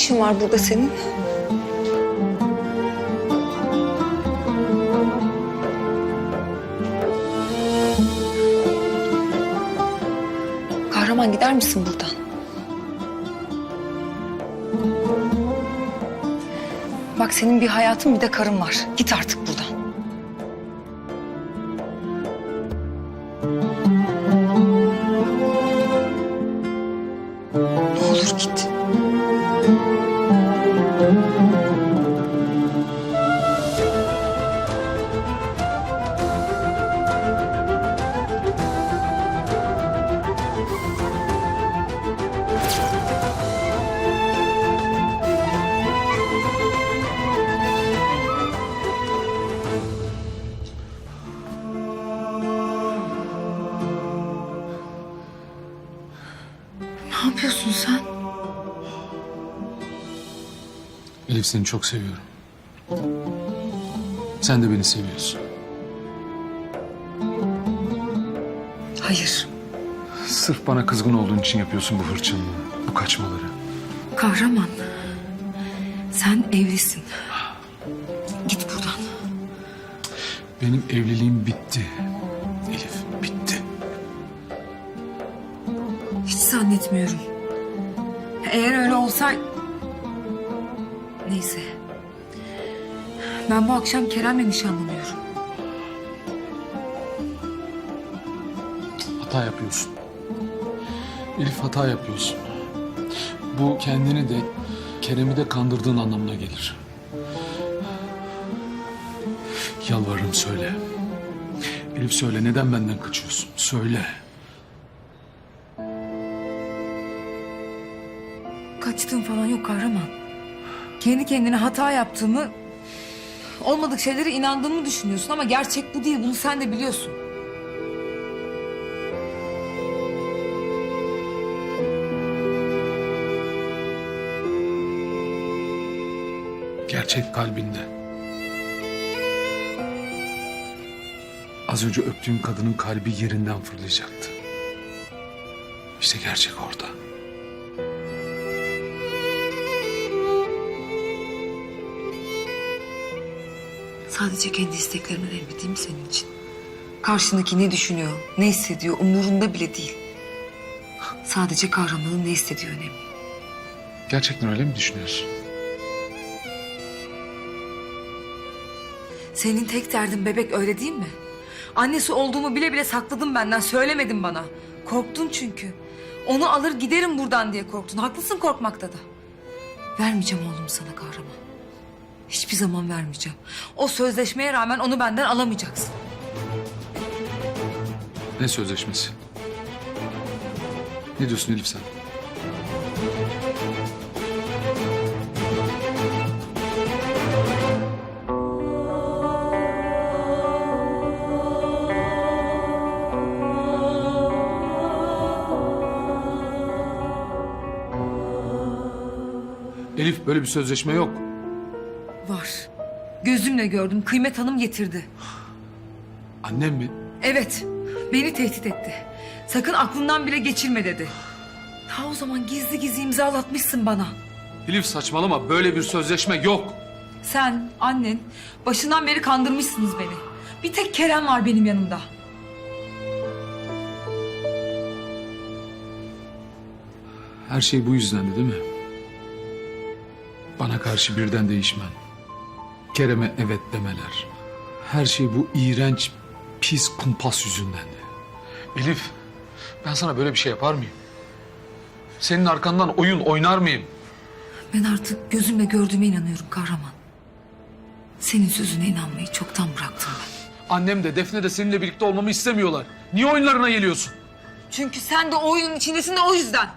İşin var burada senin? Kahraman gider misin buradan? Bak senin bir hayatın bir de karın var. Git artık buradan. Ne yapıyorsun sen? Elif seni çok seviyorum. Sen de beni seviyorsun. Hayır. Sırf bana kızgın olduğun için yapıyorsun bu hırçınlığı, bu kaçmaları. Kahraman. Sen evlisin. Git buradan. Benim evliliğim bitti. Zannetmiyorum. Eğer öyle olsa... Neyse. Ben bu akşam Kerem'le nişanlanıyorum. Hata yapıyorsun. Elif hata yapıyorsun. Bu kendini de Kerem'i de kandırdığın anlamına gelir. Yalvarırım söyle. Elif söyle neden benden kaçıyorsun? Söyle. Yok kahraman. Kendi kendine hata yaptığımı... ...olmadık şeylere inandığımı düşünüyorsun ama gerçek bu değil. Bunu sen de biliyorsun. Gerçek kalbinde. Az önce öptüğüm kadının kalbi yerinden fırlayacaktı. İşte gerçek orada. Sadece kendi isteklerimden mi senin için? Karşındaki ne düşünüyor, ne hissediyor umurunda bile değil. Sadece kahramanın ne istediği önemli. Gerçekten öyle mi düşünüyorsun? Senin tek derdin bebek öyle değil mi? Annesi olduğumu bile bile sakladın benden, söylemedin bana. Korktun çünkü. Onu alır giderim buradan diye korktun. Haklısın korkmakta da. Vermeyeceğim oğlum sana kahraman. Hiçbir zaman vermeyeceğim. O sözleşmeye rağmen onu benden alamayacaksın. Ne sözleşmesi? Ne diyorsun Elif sen? Elif böyle bir sözleşme yok. Gözümle gördüm. Kıymet Hanım getirdi. Annem mi? Evet, beni tehdit etti. Sakın aklından bile geçirme dedi. Ta o zaman gizli gizli imzalatmışsın bana. Elif saçmalama böyle bir sözleşme yok. Sen, annen başından beri kandırmışsınız beni. Bir tek Kerem var benim yanımda. Her şey bu yüzdendi değil mi? Bana karşı birden değişmen. Kerem'e evet demeler. Her şey bu iğrenç, pis kumpas yüzündendi. Elif, ben sana böyle bir şey yapar mıyım? Senin arkandan oyun oynar mıyım? Ben artık gözümle gördüğüme inanıyorum kahraman. Senin sözüne inanmayı çoktan bıraktım ben. Annem de Defne de seninle birlikte olmamı istemiyorlar. Niye oyunlarına geliyorsun? Çünkü sen de oyunun içindesin de o yüzden.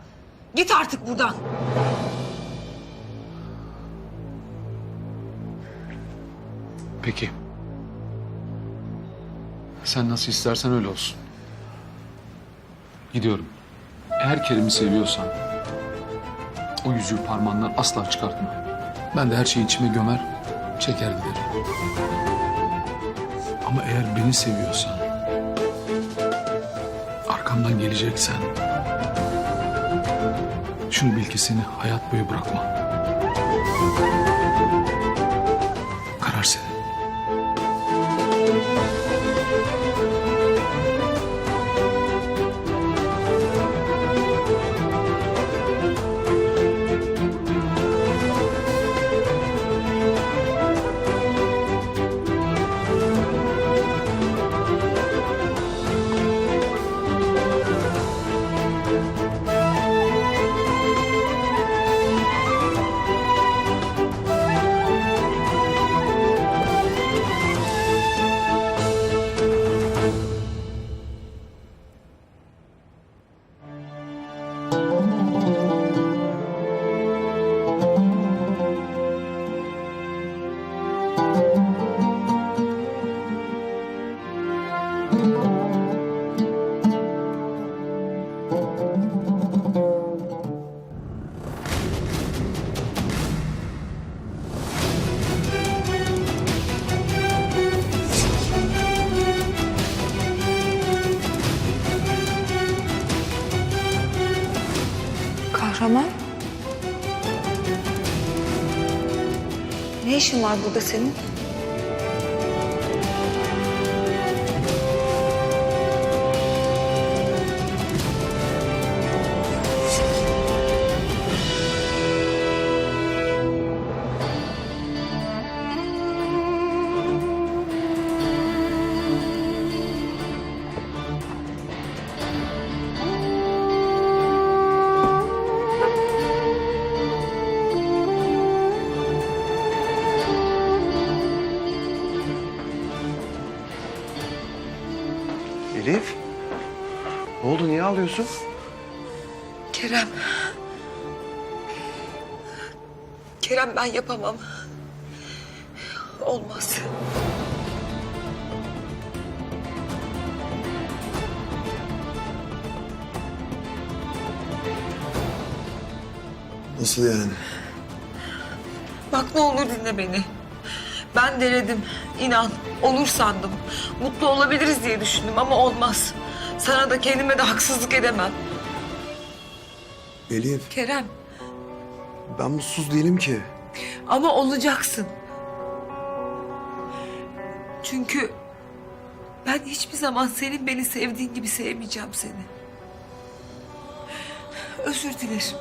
Git artık buradan. Peki. Sen nasıl istersen öyle olsun. Gidiyorum. Eğer Kerim'i seviyorsan... ...o yüzüğü parmağından asla çıkartma. Ben de her şeyi içime gömer, çeker giderim. Ama eğer beni seviyorsan... ...arkamdan geleceksen... ...şunu bil ki seni hayat boyu bırakmam. Kahraman? Ne işin var burada senin? Elif. Ne oldu niye ağlıyorsun? Kerem. Kerem ben yapamam. Olmaz. Nasıl yani? Bak ne olur dinle beni. Ben denedim. İnan. Olur sandım. Mutlu olabiliriz diye düşündüm ama olmaz. Sana da kendime de haksızlık edemem. Elif Kerem ben mutsuz değilim ki. ama olacaksın. Çünkü ben hiçbir zaman senin beni sevdiğin gibi sevmeyeceğim seni. Özür dilerim.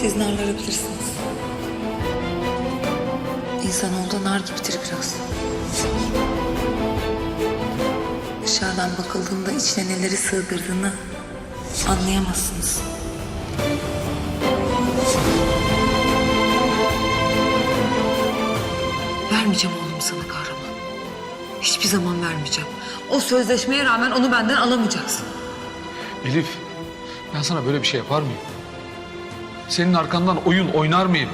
Siz narları bilirsiniz. İnsanoğlu nar gibidir biraz. Dışarıdan bakıldığında içine neleri sığdırdığını anlayamazsınız. Vermeyeceğim oğlumu sana kahraman. Hiçbir zaman vermeyeceğim. O sözleşmeye rağmen onu benden alamayacaksın. Elif, ben sana böyle bir şey yapar mıyım? Senin arkandan oyun oynar mıyım?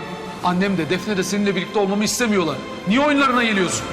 Annem de Defne de seninle birlikte olmamı istemiyorlar. Niye oyunlarına geliyorsun?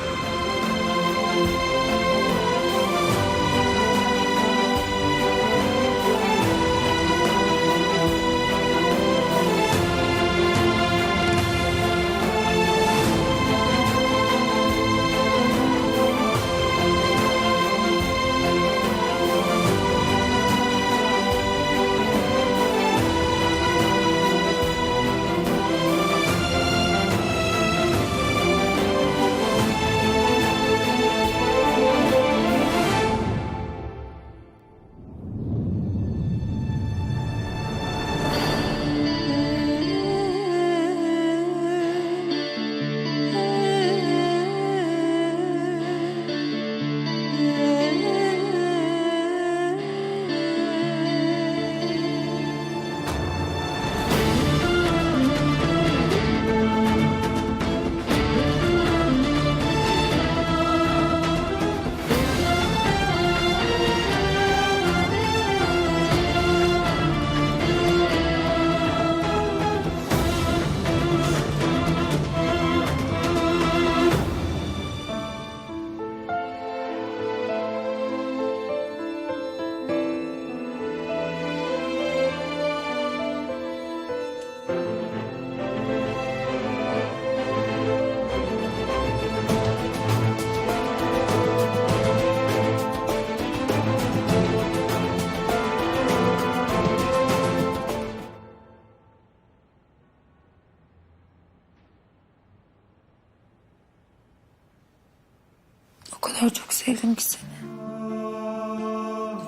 Kadar çok sevdim ki seni.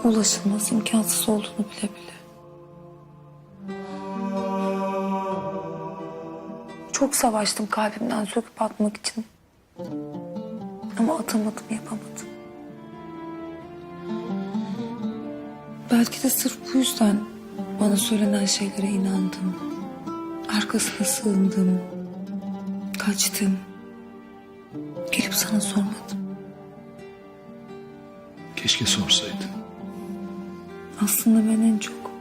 Ulaşılmaz imkansız olduğunu bile bile. Çok savaştım kalbimden söküp atmak için. Ama atamadım, yapamadım. Belki de sırf bu yüzden bana söylenen şeylere inandım. Arkasına sığındım. Kaçtım. Gelip sana sormadım. Keşke sorsaydın. Aslında ben en çok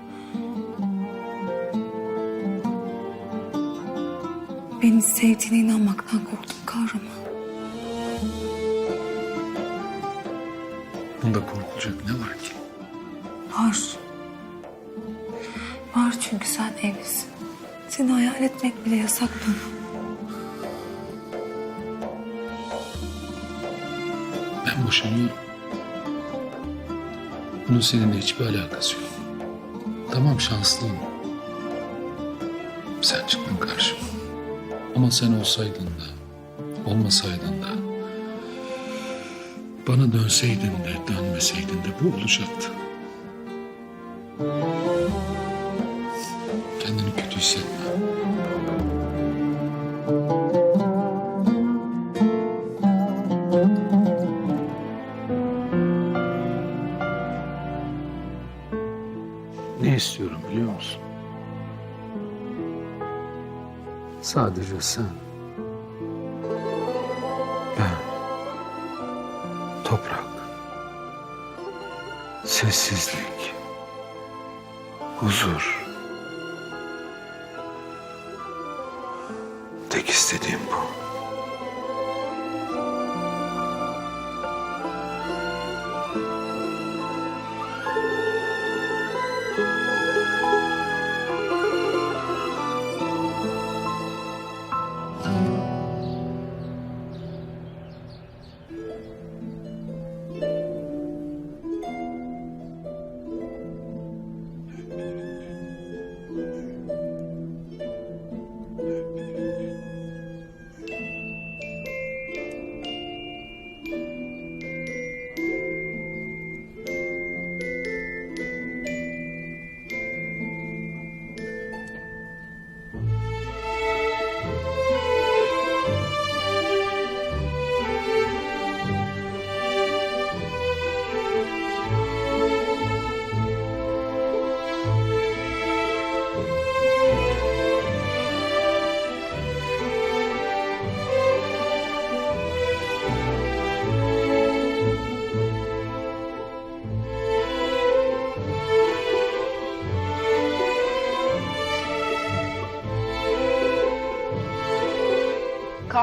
beni sevdiğine inanmaktan korktum kahraman. Bunda korkulacak ne var ki? Var. Var çünkü sen evlisin. Seni hayal etmek bile yasak bana. Ben boşanıyorum. Bunun seninle hiçbir alakası yok. Tamam şanslıyım. Sen çıktın karşıma. Ama sen olsaydın da, olmasaydın da... Bana dönseydin de, dönmeseydin de bu olacaktı. Kendini kötü hissetme. Sen. Ben. Toprak. Sessizlik. Huzur. Tek istediğim bu.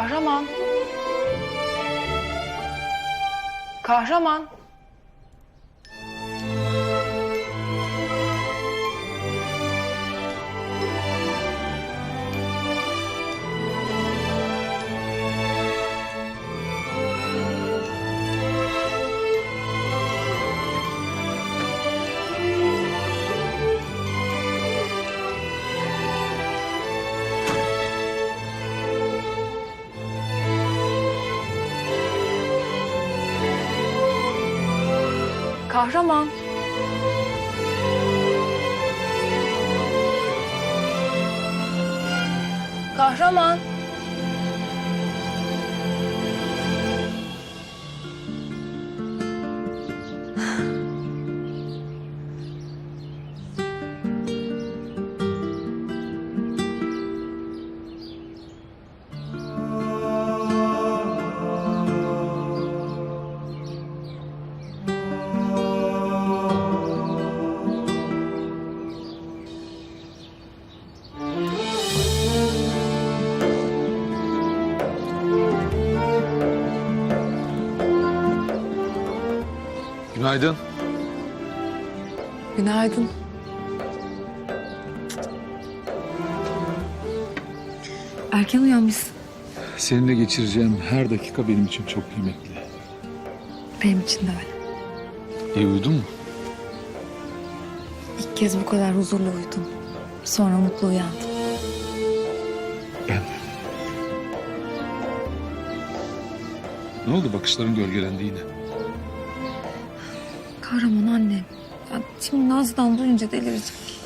Kahraman. Kahraman. Kahraman. Kahraman. Günaydın. Günaydın. Erken uyanmışsın. Seninle geçireceğim her dakika benim için çok kıymetli. Benim için de öyle. İyi uyudun mu? İlk kez bu kadar huzurlu uyudum. Sonra mutlu uyandım. Ben. Ne oldu bakışların gölgelendi yine? Kahraman annem. Ya şimdi Nazlı'dan duyunca delirecek.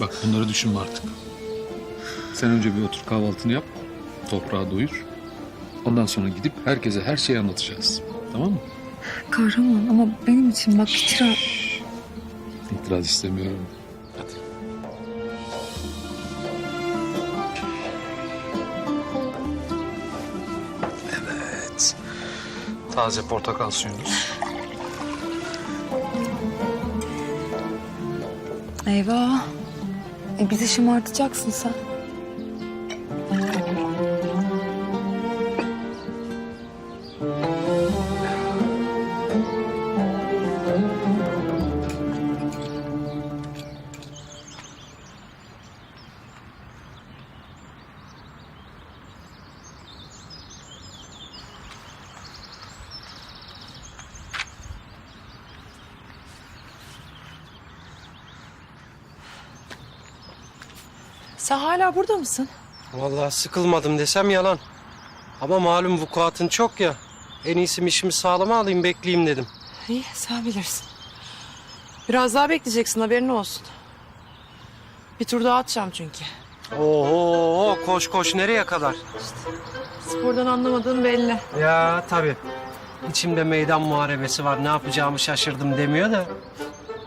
Bak bunları düşünme artık. Sen önce bir otur kahvaltını yap. Toprağı doyur. Ondan sonra gidip herkese her şeyi anlatacağız. Tamam mı? Kahraman ama benim için bak Hitra... İtiraz istemiyorum. Hadi. Evet. Taze portakal suyumuz. Eyvah. E bizi şımartacaksın sen. hala burada mısın? Vallahi sıkılmadım desem yalan. Ama malum vukuatın çok ya. En iyisi işimi sağlama alayım bekleyeyim dedim. İyi sen bilirsin. Biraz daha bekleyeceksin haberin olsun. Bir tur daha atacağım çünkü. Oho koş koş nereye kadar? Spordan anlamadığın belli. Ya tabii. İçimde meydan muharebesi var ne yapacağımı şaşırdım demiyor da.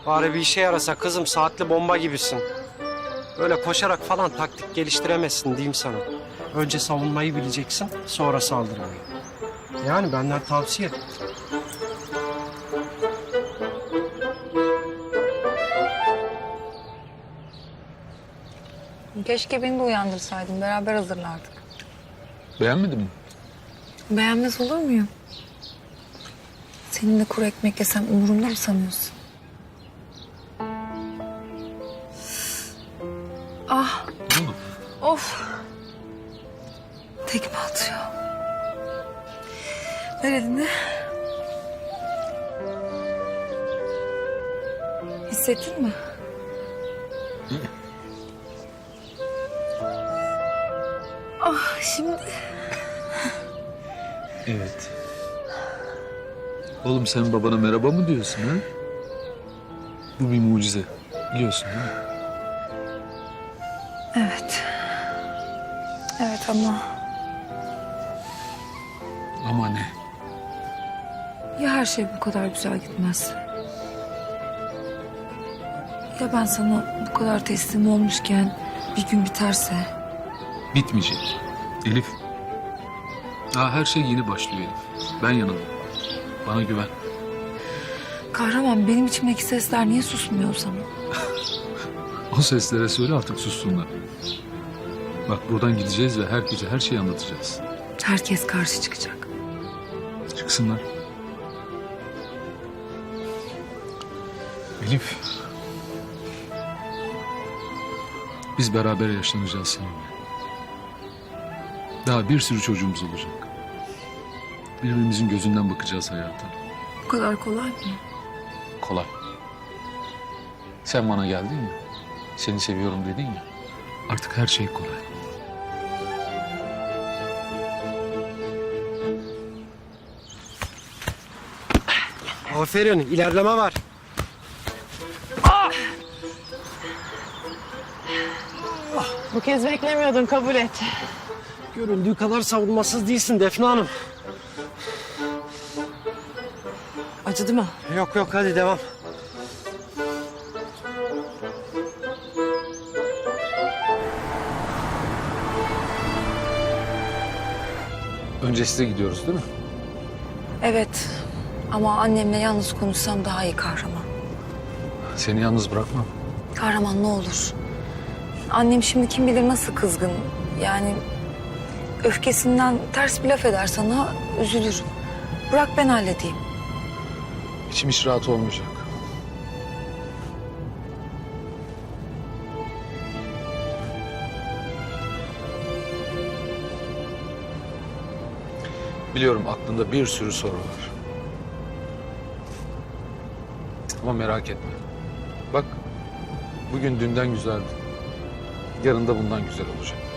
Bari bir işe yarasa kızım saatli bomba gibisin. Böyle koşarak falan taktik geliştiremezsin diyeyim sana. Önce savunmayı bileceksin sonra saldırmayı. Yani benden tavsiye. Keşke beni de uyandırsaydın. Beraber hazırlardık. Beğenmedin mi? Beğenmez olur muyum? Seninle kuru ekmek yesem umurumda mı sanıyorsun? Ver elini. Hissettin mi? Ah, şimdi... Evet. Oğlum sen babana merhaba mı diyorsun ha? Bu bir mucize. Biliyorsun değil mi? Evet. Evet ama şey bu kadar güzel gitmez? Ya ben sana bu kadar teslim olmuşken bir gün biterse? Bitmeyecek. Elif. Daha her şey yeni başlıyor Elif. Ben yanındayım. Bana güven. Kahraman benim içimdeki sesler niye susmuyor zaman? O seslere söyle artık sussunlar. Bak buradan gideceğiz ve herkese her şeyi anlatacağız. Herkes karşı çıkacak. Çıksınlar. Elif. Biz beraber yaşlanacağız seninle. Daha bir sürü çocuğumuz olacak. Birbirimizin gözünden bakacağız hayata. Bu kadar kolay mı? Kolay. Sen bana geldin ya. Seni seviyorum dedin ya. Artık her şey kolay. Aferin ilerleme var. Bu kez beklemiyordun kabul et. Görüldüğü kadar savunmasız değilsin Defne Hanım. Acıdı mı? Yok yok hadi devam. Önce size gidiyoruz değil mi? Evet ama annemle yalnız konuşsam daha iyi kahraman. Seni yalnız bırakmam. Kahraman ne olur. Annem şimdi kim bilir nasıl kızgın. Yani öfkesinden ters bir laf eder sana üzülürüm. Bırak ben halledeyim. İçim hiç rahat olmayacak. Biliyorum aklında bir sürü soru var. Ama merak etme. Bak bugün dünden güzeldi. Yarın da bundan güzel olacak.